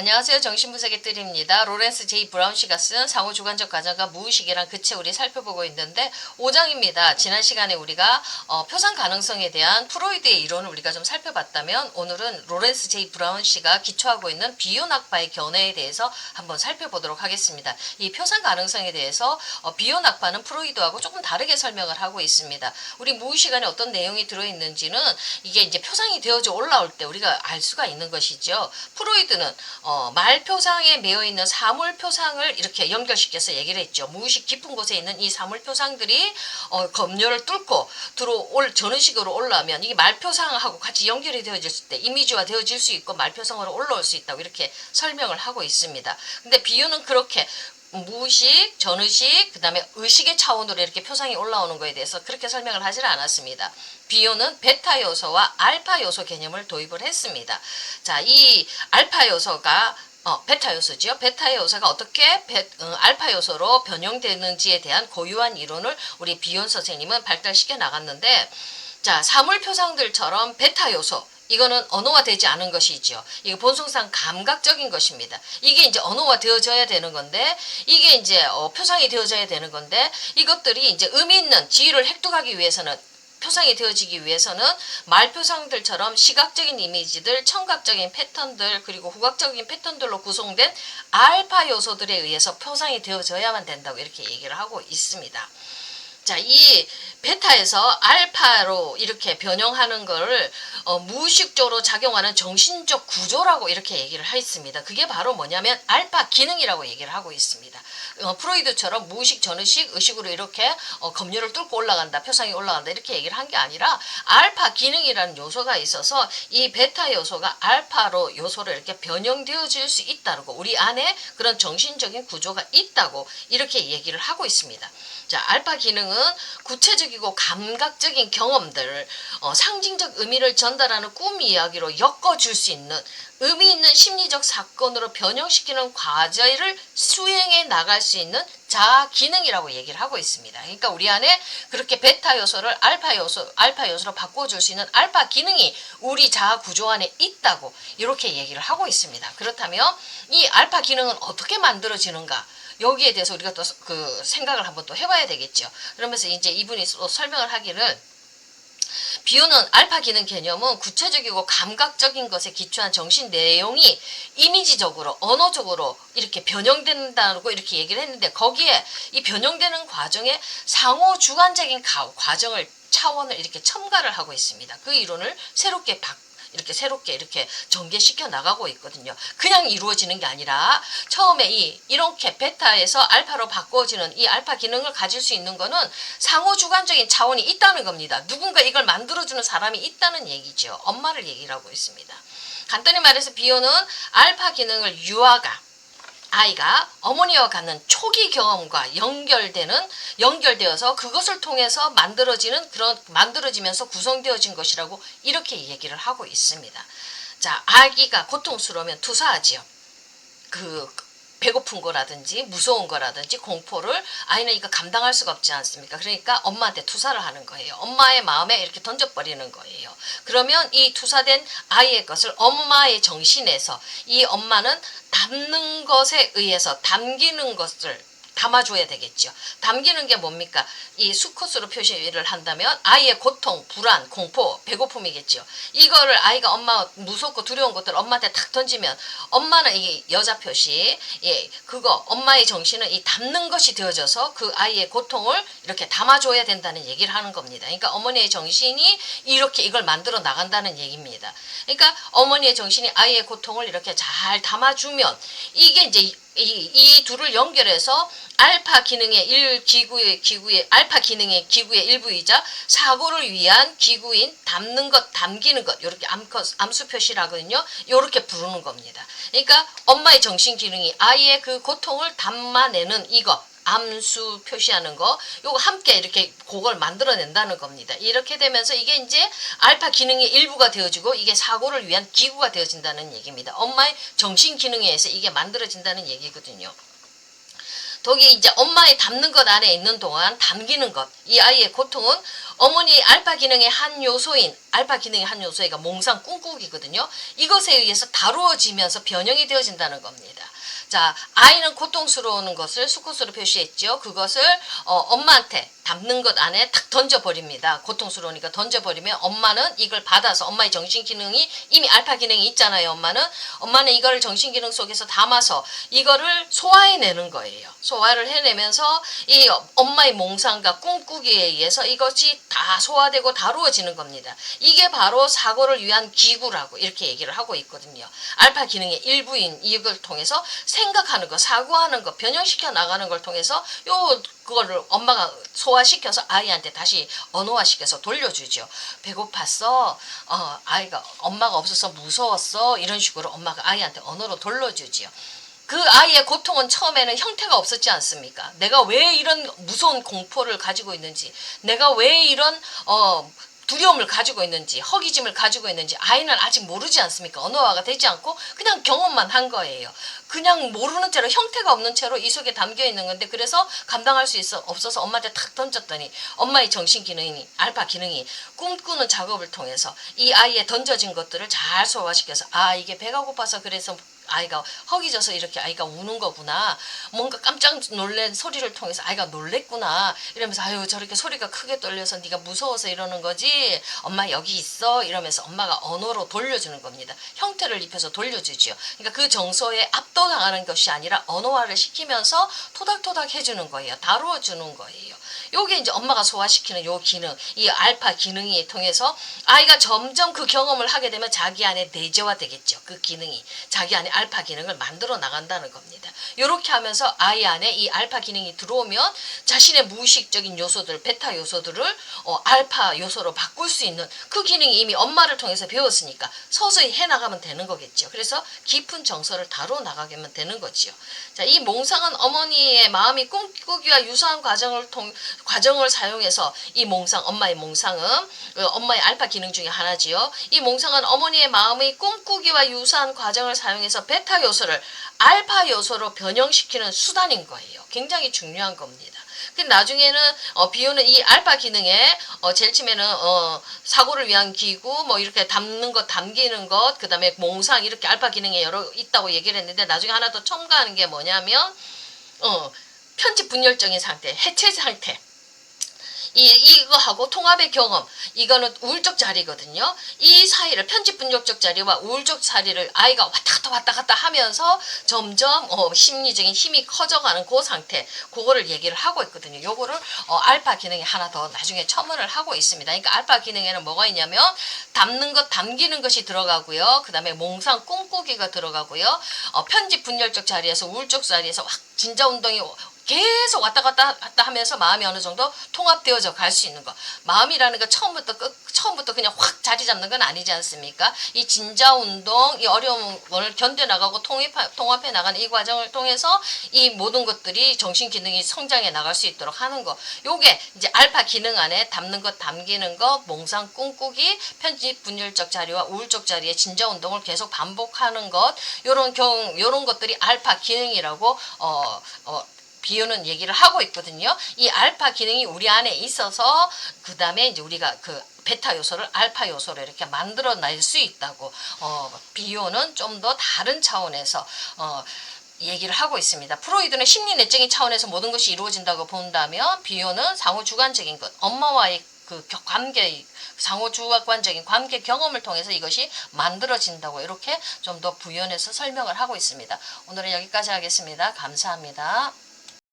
안녕하세요. 정신분석의 뜰입니다. 로렌스 제이 브라운 씨가 쓴 상호 주관적 가정과 무의식이란 그책 우리 살펴보고 있는데 5장입니다. 지난 시간에 우리가 어, 표상 가능성에 대한 프로이드의 이론을 우리가 좀 살펴봤다면 오늘은 로렌스 제이 브라운 씨가 기초하고 있는 비혼학파의 견해에 대해서 한번 살펴보도록 하겠습니다. 이 표상 가능성에 대해서 어, 비혼학파는 프로이드하고 조금 다르게 설명을 하고 있습니다. 우리 무의식 안에 어떤 내용이 들어있는지는 이게 이제 표상이 되어져 올라올 때 우리가 알 수가 있는 것이죠. 프로이드는 어, 말표상에 매여 있는 사물표상을 이렇게 연결시켜서 얘기를 했죠. 무의식 깊은 곳에 있는 이 사물표상들이 어, 검열을 뚫고 들어올 전의식으로 올라오면 이게 말표상하고 같이 연결이 되어질 때 이미지화 되어질 수 있고 말표상으로 올라올 수 있다고 이렇게 설명을 하고 있습니다. 근데 비유는 그렇게 무의식, 전의식, 그 다음에 의식의 차원으로 이렇게 표상이 올라오는 거에 대해서 그렇게 설명을 하지는 않았습니다. 비유는 베타 요소와 알파 요소 개념을 도입을 했습니다. 자, 이 알파 요소가 어, 베타 요소지요. 베타 요소가 어떻게 베, 어, 알파 요소로 변형되는지에 대한 고유한 이론을 우리 비yon 선생님은 발달시켜 나갔는데, 자, 사물 표상들처럼 베타 요소, 이거는 언어화 되지 않은 것이지요. 이거 본성상 감각적인 것입니다. 이게 이제 언어화 되어져야 되는 건데 이게 이제 어, 표상이 되어져야 되는 건데 이것들이 이제 의미 있는 지위를 획득하기 위해서는 표상이 되어지기 위해서는 말표상들처럼 시각적인 이미지들, 청각적인 패턴들, 그리고 후각적인 패턴들로 구성된 알파 요소들에 의해서 표상이 되어져야만 된다고 이렇게 얘기를 하고 있습니다. 자, 이 베타에서 알파로 이렇게 변형하는 걸 어, 무의식적으로 작용하는 정신적 구조라고 이렇게 얘기를 했습니다. 그게 바로 뭐냐면 알파 기능이라고 얘기를 하고 있습니다. 어, 프로이드처럼 무의식, 전의식, 의식으로 이렇게 어, 검열을 뚫고 올라간다, 표상이 올라간다 이렇게 얘기를 한 게 아니라 알파 기능이라는 요소가 있어서 이 베타 요소가 알파로 요소로 이렇게 변형되어질 수 있다는 거, 우리 안에 그런 정신적인 구조가 있다고 이렇게 얘기를 하고 있습니다. 자, 알파 기능 은 구체적이고 감각적인 경험들, 어, 상징적 의미를 전달하는 꿈 이야기로 엮어줄 수 있는 의미 있는 심리적 사건으로 변형시키는 과제를 수행해 나갈 수 있는 자아 기능이라고 얘기를 하고 있습니다. 그러니까 우리 안에 그렇게 베타 요소를 알파 요소, 알파 요소로 바꿔줄 수 있는 알파 기능이 우리 자아 구조 안에 있다고 이렇게 얘기를 하고 있습니다. 그렇다면 이 알파 기능은 어떻게 만들어지는가? 여기에 대해서 우리가 또 그 생각을 한번 또 해봐야 되겠죠. 그러면서 이제 이분이 또 설명을 하기를 비유는 알파 기능 개념은 구체적이고 감각적인 것에 기초한 정신 내용이 이미지적으로 언어적으로 이렇게 변형된다고 이렇게 얘기를 했는데 거기에 이 변형되는 과정에 상호 주관적인 과정을 차원을 이렇게 첨가를 하고 있습니다. 그 이론을 새롭게 바 이렇게 새롭게 이렇게 전개시켜 나가고 있거든요. 그냥 이루어지는 게 아니라 처음에 이 이렇게 베타에서 알파로 바꿔지는 이 알파 기능을 가질 수 있는 거는 상호 주관적인 차원이 있다는 겁니다. 누군가 이걸 만들어주는 사람이 있다는 얘기죠. 엄마를 얘기를 하고 있습니다. 간단히 말해서 비오는 알파 기능을 유아가 아이가 어머니와 갖는 초기 경험과 연결되는 연결되어서 그것을 통해서 만들어지는 그런 만들어지면서 구성되어진 것이라고 이렇게 얘기를 하고 있습니다. 자, 아기가 고통스러우면 투사하지요. 그 배고픈 거라든지 무서운 거라든지 공포를 아이는 이거 감당할 수가 없지 않습니까? 그러니까 엄마한테 투사를 하는 거예요. 엄마의 마음에 이렇게 던져버리는 거예요. 그러면 이 투사된 아이의 것을 엄마의 정신에서 이 엄마는 담는 것에 의해서 담기는 것을 담아줘야 되겠죠. 담기는 게 뭡니까? 이 수컷으로 표시를 한다면 아이의 고통, 불안, 공포, 배고픔이겠죠. 이거를 아이가 엄마 무섭고 두려운 것들 엄마한테 탁 던지면 엄마는 이 여자 표시, 예, 그거 엄마의 정신은 이 담는 것이 되어져서 그 아이의 고통을 이렇게 담아줘야 된다는 얘기를 하는 겁니다. 그러니까 어머니의 정신이 이렇게 이걸 만들어 나간다는 얘기입니다. 그러니까 어머니의 정신이 아이의 고통을 이렇게 잘 담아주면 이게 이제 이, 이 둘을 연결해서 알파 기능의 일 기구의 기구의 알파 기능의 기구의 일부이자 사고를 위한 기구인 담는 것, 담기는 것 이렇게 암컷 암수 표시라거든요. 이렇게 부르는 겁니다. 그러니까 엄마의 정신 기능이 아이의 그 고통을 담아내는 이거 암수 표시하는 거 요거 함께 이렇게 그걸 만들어낸다는 겁니다. 이렇게 되면서 이게 이제 알파 기능의 일부가 되어지고 이게 사고를 위한 기구가 되어진다는 얘기입니다. 엄마의 정신 기능에 의해서 이게 만들어진다는 얘기거든요. 독이 이제 엄마의 담는 것 안에 있는 동안 담기는 것. 이 아이의 고통은 어머니 알파 기능의 한 요소인 알파 기능의 한 요소가 몽상 꿍꿍이거든요. 이것에 의해서 다루어지면서 변형이 되어진다는 겁니다. 자, 아이는 고통스러운 것을 수컷으로 표시했죠. 그것을 어, 엄마한테 담는 것 안에 탁 던져버립니다. 고통스러우니까 던져버리면 엄마는 이걸 받아서 엄마의 정신 기능이 이미 알파 기능이 있잖아요. 엄마는 엄마는 이거를 정신 기능 속에서 담아서 이거를 소화해내는 거예요. 소화를 해내면서 이 엄마의 몽상과 꿈꾸기에 의해서 이것이 다 소화되고 다루어지는 겁니다. 이게 바로 사고를 위한 기구라고 이렇게 얘기를 하고 있거든요. 알파 기능의 일부인 이걸 통해서 생각하는 거, 사고하는 거, 변형시켜 나가는 걸 통해서 요 그거를 엄마가 소화 시켜서 아이한테 다시 언어화시켜서 돌려주죠. 배고팠어. 어, 아이가 엄마가 없어서 무서웠어. 이런 식으로 엄마가 아이한테 언어로 돌려주지요. 그 아이의 고통은 처음에는 형태가 없었지 않습니까? 내가 왜 이런 무서운 공포를 가지고 있는지, 내가 왜 이런 어 두려움을 가지고 있는지, 허기짐을 가지고 있는지 아이는 아직 모르지 않습니까? 언어화가 되지 않고 그냥 경험만 한 거예요. 그냥 모르는 채로 형태가 없는 채로 이 속에 담겨 있는 건데 그래서 감당할 수 있어 없어서 엄마한테 탁 던졌더니 엄마의 정신 기능이 알파 기능이 꿈꾸는 작업을 통해서 이 아이의 던져진 것들을 잘 소화시켜서 아 이게 배가 고파서 그래서 아이가 허기져서 이렇게 아이가 우는 거구나. 뭔가 깜짝 놀란 소리를 통해서 아이가 놀랬구나. 이러면서 아유 저렇게 소리가 크게 떨려서 네가 무서워서 이러는 거지. 엄마 여기 있어. 이러면서 엄마가 언어로 돌려주는 겁니다. 형태를 입혀서 돌려주지요. 그러니까 그 정서에 압도당하는 것이 아니라 언어화를 시키면서 토닥토닥 해주는 거예요. 다루어 주는 거예요. 요게 이제 엄마가 소화시키는 요 기능, 이 알파 기능이 통해서 아이가 점점 그 경험을 하게 되면 자기 안에 내재화 되겠죠. 그 기능이 자기 안에 알파 기능을 만들어 나간다는 겁니다. 이렇게 하면서 아이 안에 이 알파 기능이 들어오면 자신의 무의식적인 요소들, 베타 요소들을 어, 알파 요소로 바꿀 수 있는 그 기능이 이미 엄마를 통해서 배웠으니까 서서히 해 나가면 되는 거겠죠. 그래서 깊은 정서를 다뤄 나가게면 되는 거지요. 자, 이 몽상은 어머니의 마음이 꿈꾸기와 유사한 과정을 통 과정을 사용해서 이 몽상 엄마의 몽상은 어, 엄마의 알파 기능 중에 하나지요. 이 몽상은 어머니의 마음의 꿈꾸기와 유사한 과정을 사용해서 베타 요소를 알파 요소로 변형시키는 수단인 거예요. 굉장히 중요한 겁니다. 근데 나중에는 어, 비오는 이 알파 기능에 어, 제일 처음에는 어, 사고를 위한 기구 뭐 이렇게 담는 것 담기는 것 그다음에 몽상 이렇게 알파 기능에 여러 있다고 얘기를 했는데 나중에 하나 더 첨가하는 게 뭐냐면 어, 편집 분열적인 상태 해체 상태 이, 이거하고 통합의 경험, 이거는 우울적 자리거든요. 이 사이를, 편집 분열적 자리와 우울적 자리를 아이가 왔다 갔다 왔다 갔다 하면서 점점 어, 심리적인 힘이 커져가는 그 상태, 그거를 얘기를 하고 있거든요. 요거를 어, 알파 기능이 하나 더 나중에 첨언을 하고 있습니다. 그러니까 알파 기능에는 뭐가 있냐면 담는 것, 담기는 것이 들어가고요. 그 다음에 몽상 꿈꾸기가 들어가고요. 어, 편집 분열적 자리에서 우울적 자리에서 확 진자 운동이 계속 왔다 갔다 갔다 하면서 마음이 어느 정도 통합되어져 갈 수 있는 거. 마음이라는 거 처음부터 끝, 처음부터 그냥 확 자리 잡는 건 아니지 않습니까? 이 진자 운동, 이 어려움을 견뎌 나가고 통합 통합해 나가는 이 과정을 통해서 이 모든 것들이 정신 기능이 성장해 나갈 수 있도록 하는 거. 요게 이제 알파 기능 안에 담는 것, 담기는 것, 몽상 꿈꾸기, 편집 분열적 자리와 우울적 자리의 진자 운동을 계속 반복하는 것. 요런 경 요런 것들이 알파 기능이라고 어 어, 비유는 얘기를 하고 있거든요. 이 알파 기능이 우리 안에 있어서 그 다음에 이제 우리가 그 베타 요소를 알파 요소로 이렇게 만들어낼 수 있다고 어, 비유는 좀 더 다른 차원에서 어, 얘기를 하고 있습니다. 프로이드는 심리 내적인 차원에서 모든 것이 이루어진다고 본다면 비유는 상호 주관적인 것, 엄마와의 그 겨- 관계 상호 주관적인 관계 경험을 통해서 이것이 만들어진다고 이렇게 좀 더 부연해서 설명을 하고 있습니다. 오늘은 여기까지 하겠습니다. 감사합니다.